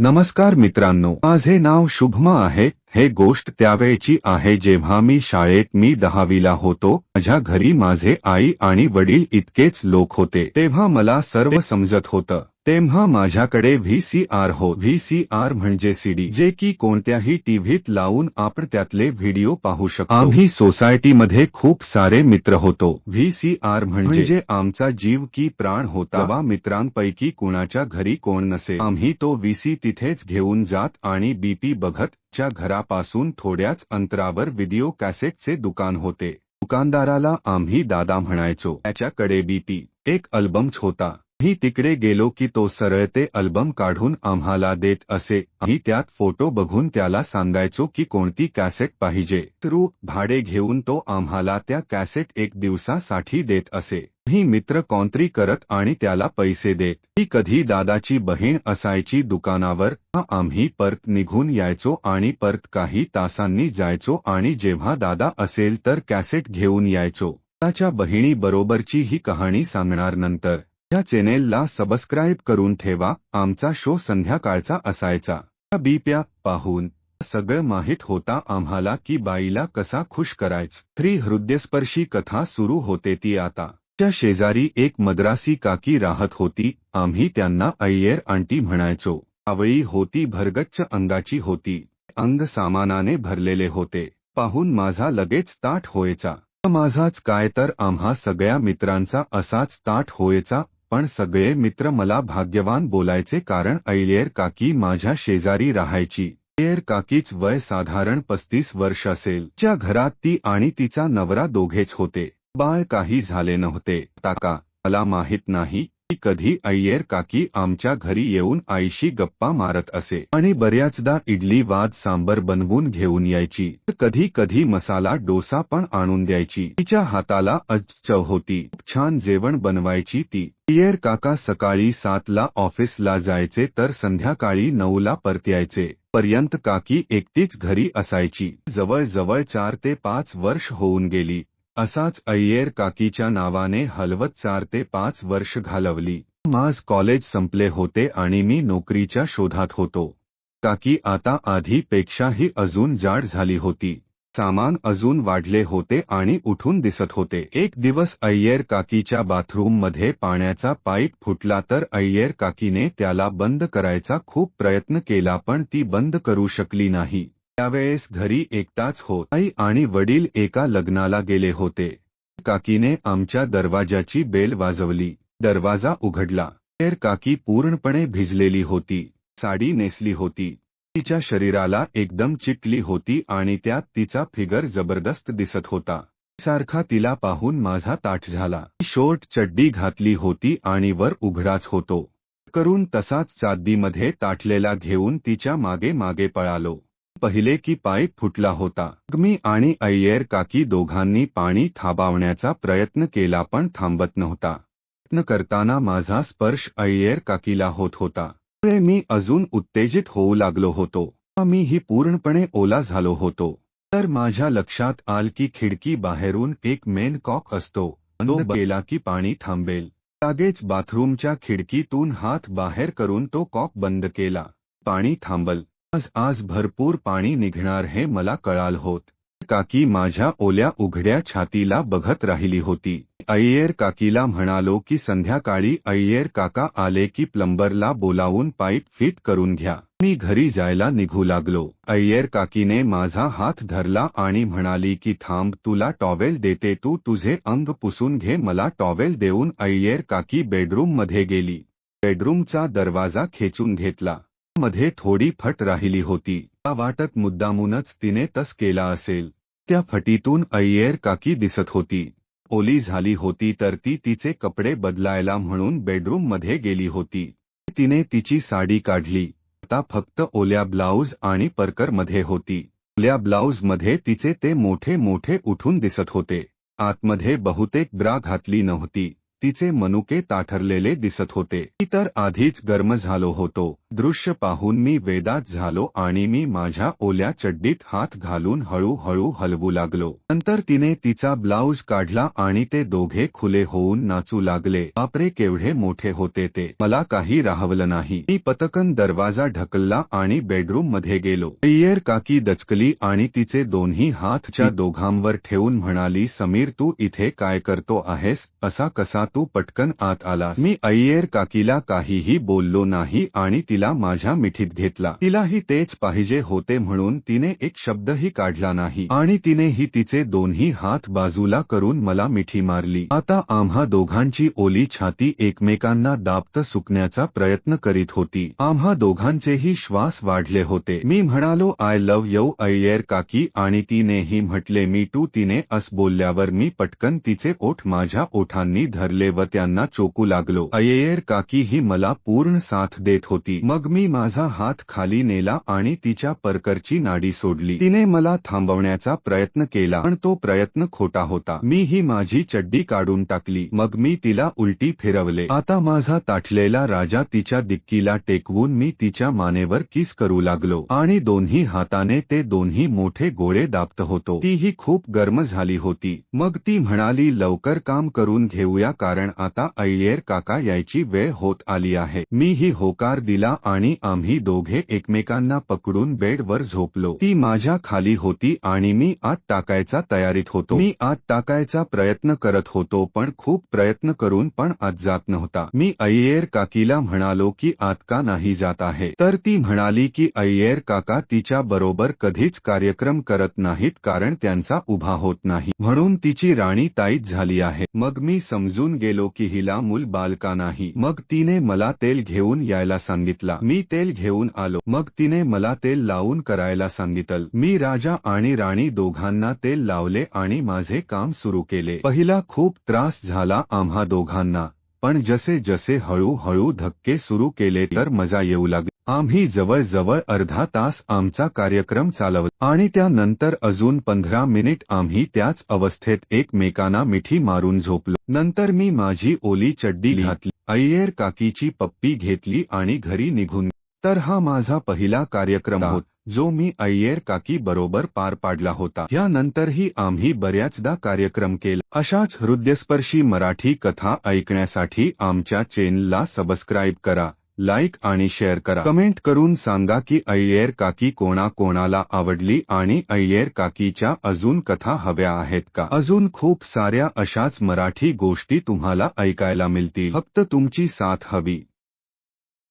नमस्कार मित्रांनो माझे नाव शुभमा आहे. हे गोष्ट त्यावेळची आहे जेव्हा मी शाळेत मी दहावीला होतो. माझ्या घरी माझे आई आणि वडील इतकेच लोक होते तेव्हा मला सर्व समजत होतं. तेव्हा माझ्याकडे व्ही सी आर हो. व्ही सी आर म्हणजे सीडी जे की कोणत्याही टीव्हीत लावून आपण त्यातले व्हिडिओ पाहू शकतो. आम्ही सोसायटीमध्ये खूप सारे मित्र होतो. व्ही सी आर म्हणजे आमचा जीव की प्राण होता. तेव्हा मित्रांपैकी कुणाच्या घरी कोण नसे. आम्ही तो व्हीसी तिथेच घेऊन जात आणि बीपी बघत च्या घरापासून थोड्याच अंतरावर व्हिडिओ कॅसेटचे दुकान होते. दुकानदाराला आम्ही दादा म्हणायचो त्याच्याकडे बीपी एक अल्बम्स होता. आम्ही तिकडे गेलो की तो सरळ ते अल्बम काढून आम्हाला देत असे. आम्ही त्यात फोटो बघून त्याला सांगायचो की कोणती कॅसेट पाहिजे. थ्रू भाडे घेऊन तो आम्हाला त्या कॅसेट एक दिवसासाठी देत असे. मी मित्र कॉन्त्री करत आणि त्याला पैसे देत. ही कधी दादाची बहीण असायची दुकानावर आम्ही परत निघून यायचो आणि परत काही तासांनी जायचो आणि जेव्हा दादा असेल तर कॅसेट घेऊन यायचो. त्याच्या बहिणी बरोबरची ही कहाणी सांगणार नंतर. या चॅनेलला सबस्क्राईब करून ठेवा आमचा शो संध्याकाळचा असायचा. त्या बीप्या पाहून. सगळं माहीत होता आम्हाला की बाईला कसा खुश करायच. थ्री हृदयस्पर्शी कथा सुरू होते ती आता. त्या शेजारी एक मद्रासी काकी राहत होती आम्ही त्यांना अय्यर आंटी म्हणायचो. आवळी होती भरगच्च अंगाची होती. अंग सामानाने भरलेले होते. पाहून माझा लगेच ताट होयचा. माझाच काय तर आम्हा सगळ्या मित्रांचा असाच ताट होयचा पण सगळे मित्र मला भाग्यवान बोलायचे कारण ऐलियर काकी माझ्या शेजारी राहायची. ऐलियर काकीच वय साधारण पस्तीस वर्ष असेल. ज्या घरात ती आणि तिचा नवरा दोघेच होते. बाळ काही झाले नव्हते. ताका मला माहीत नाही. कधी अय्यर काकी आमच्या घरी येऊन आईशी गप्पा मारत असे. आणि बऱ्याचदा इडली वाद सांबर बनवून घेऊन यायची. तर कधी कधी मसाला डोसा पण आणून द्यायची. तिच्या हाताला चव होती. छान जेवण बनवायची ती. अय्यर काका सकाळी सातला ऑफिसला जायचे तर संध्याकाळी नऊला परत्यायचे. पर्यंत काकी एकटीच घरी असायची. जवळजवळ चार ते पाच वर्ष होऊन गेली. असाच अय्यर काकीच्या नावाने हलवत चार ते पाच वर्ष घालवली. माझ कॉलेज संपले होते आणि मी नोकरीच्या शोधात होतो. काकी आता आधीपेक्षाही अजून जाड झाली होती. सामान अजून वाढले होते आणि उठून दिसत होते. एक दिवस अय्यर काकीच्या बाथरूममध्ये पाण्याचा पाईप फुटला तर अय्यर काकीने त्याला बंद करायचा खूप प्रयत्न केला पण ती बंद करू शकली नाही. त्यावेळेस घरी एकटाच होत आई आणि वडील एका लग्नाला गेले होते. काकीने आमच्या दरवाजाची बेल वाजवली. दरवाजा उघडला. तर काकी पूर्णपणे भिजलेली होती. साडी नेसली होती. तिच्या शरीराला एकदम चिकली होती आणि त्यात तिचा फिगर जबरदस्त दिसत होता. सारखा तिला पाहून माझा ताट झाला. शोर्ट चड्डी घातली होती आणि वर उघडाच होतो. करून तसाच चादीमध्ये ताटलेला घेऊन तिच्यामागे मागे पळालो. पहिले की पाईप फुटला होता. मी आणि अय्यर काकी दोघांनी पाणी थांबवण्याचा प्रयत्न केला पण थांबत नव्हता. प्रयत्न करताना माझा स्पर्श अय्यर काकीला होत होता. मी अजून उत्तेजित होऊ लागलो होतो. मी ही पूर्णपणे ओला झालो होतो. तर माझ्या लक्षात आल की खिडकी बाहेरून एक मेन कॉक असतो. तो गेला की पाणी थांबेल. लागेच बाथरूमच्या खिडकीतून हात बाहेर करून तो कॉक बंद केला. पाणी थांबल. आज आज भरपूर पाणी निघणार हे मला कळाल होत. काकी माझ्या ओल्या उघड्या छातीला बघत राहिली होती. अय्यर काकीला म्हणालो की संध्याकाळी अय्यर काका आले की प्लंबरला बोलावून पाईप फिट करून घ्या. मी घरी जायला निघू लागलो. अय्यर काकीने माझा हात धरला आणि म्हणाली की थांब तुला टॉवेल देते तू तुझे अंग पुसून घे मला टॉवेल देऊन अय्यर काकी बेडरूममध्ये गेली. बेडरूमचा दरवाजा खेचून घेतला. मध्ये थोडी फट राहिली होती. वाटत मुद्दामूनच तिने तस केला असेल. त्या फटीतून अय्यर काकी दिसत होती. ओली झाली होती तर ती तिचे कपडे बदलायला म्हणून बेडरूममध्ये गेली होती. तिने तिची साडी काढली. आता फक्त ओल्या ब्लाऊज आणि परकरमध्ये होती. ओल्या ब्लाऊजमध्ये तिचे ते मोठे मोठे उठून दिसत होते. आतमध्ये बहुतेक ब्रा घातली नव्हती. तिचे मनुके ताठरलेले दिसत होते. ती तर आधीच गर्म झालो होतो. दृश्य पाहून मी वेदात झालो आणि मी माझ्या ओल्या चड्डीत हात घालून हळूहळू हलवू लागलो. नंतर तिने तिचा ब्लाऊज काढला आणि ते दोघे खुले होऊन नाचू लागले. बापरे केवढे मोठे होते ते. मला काही राहवलं नाही. मी पतकन दरवाजा ढकलला आणि बेडरूममध्ये गेलो. अय्यर काकी दचकली आणि तिचे दोन्ही हातच्या दोघांवर ठेवून म्हणाली समीर तू इथे काय करतो आहेस? असा कसा तू पटकन आत आलास? मी अय्यर काकीला काहीही बोललो नाही आणि तिला माझ्या मिठीत घेतला. तिलाही तेच पाहिजे होते म्हणून तिने एक शब्दही काढला नाही. आणि तिनेही तिचे दोन्ही हात बाजूला करून मला मिठी मारली. आता आम्हा दोघांची ओली छाती एकमेकांना दाबत सुकण्याचा प्रयत्न करीत होती. आम्हा दोघांचेही श्वास वाढले होते. मी म्हणालो आय लव यू अय्यर काकी. आणि तिनेही म्हटले मी टू. तिने अस बोलल्यावर मी पटकन तिचे ओठ माझ्या ओठांनी धरले व त्यांना चोकू लागलो. अय्यर काकी ही मला पूर्ण साथ देत होती. मग मी माझा हात खाली नेला आणि तिच्या परकरची नाडी सोडली. तिने मला थांबवण्याचा प्रयत्न केला पण तो प्रयत्न खोटा होता. मी ही माझी चड्डी काढून टाकली. मग मी तिला उलटी फिरवले. आता माझा ताठलेला राजा तिच्या दिक्कीला टेकवून मी तिच्या मानेवर किस करू लागलो. आणि दोन्ही हाताने ते दोन्ही मोठे गोळे दाबत होतो. तीही खूप गर्म झाली होती. मग ती म्हणाली लवकर काम करून घेऊया कारण आता अय्यर काका यायची वेळ होत आली आहे. मी ही होकार दिला आणि आम्ही दोघे एकमेकांना पकडून बेडवर झोपलो. ती माझ्या खाली होती आणि मी आत टाकायचा तयारीत होतो. मी आत टाकायचा प्रयत्न करत होतो पण खूप प्रयत्न करून पण आत जात नव्हता. मी अय्येर काकीला म्हणालो की आत का नाही जात आहे. तर ती म्हणाली की अय्येर काका तिच्या बरोबर कधीच कार्यक्रम करत नाहीत कारण त्यांचा उभा होत नाही. म्हणून तिची राणी ताईत झाली आहे. मग मी समजून गेलो की हिला मूल बालका नाही. मग तिने मला तेल घेऊन यायला सांगितलं. मी तेल घेऊन आलो. मग तिने मला तेल लावून करायला सांगितलं. मी राजा आणि राणी दोघांना तेल लावले आणि माझे काम सुरू केले. पहिला खूप त्रास झाला आम्हा दोघांना. पण जसे जसे हळूहळू धक्के सुरू केले तर मजा येऊ लागली. आम्ही जवळजवळ अर्धा तास आमचा कार्यक्रम चालवला आणि त्यानंतर अजून पंधरा मिनिट आम्ही त्याच अवस्थेत एकमेकांना मिठी मारून झोपलो. नंतर मी माझी ओली चड्डी घातली अय्यर काकीची पप्पी घेतली आणि घरी निघून तर हा माझा पहिला कार्यक्रम होता जो मी अय्यर काकी बरोबर पार पाडला होता. यानंतरही आम्ही बऱ्याचदा कार्यक्रम केला. अशाच हृदयस्पर्शी मराठी कथा ऐकण्यासाठी आमच्या चॅनलला सबस्क्राईब करा. लाईक आणि शेअर करा. कमेंट करून सांगा की अय्यर काकी कोणा कोणाला आवडली आणि अय्यर काकीच्या अजून कथा हव्या आहेत का? अजून खूप साऱ्या अशाच मराठी गोष्टी तुम्हाला ऐकायला मिळतील. फक्त तुमची साथ हवी.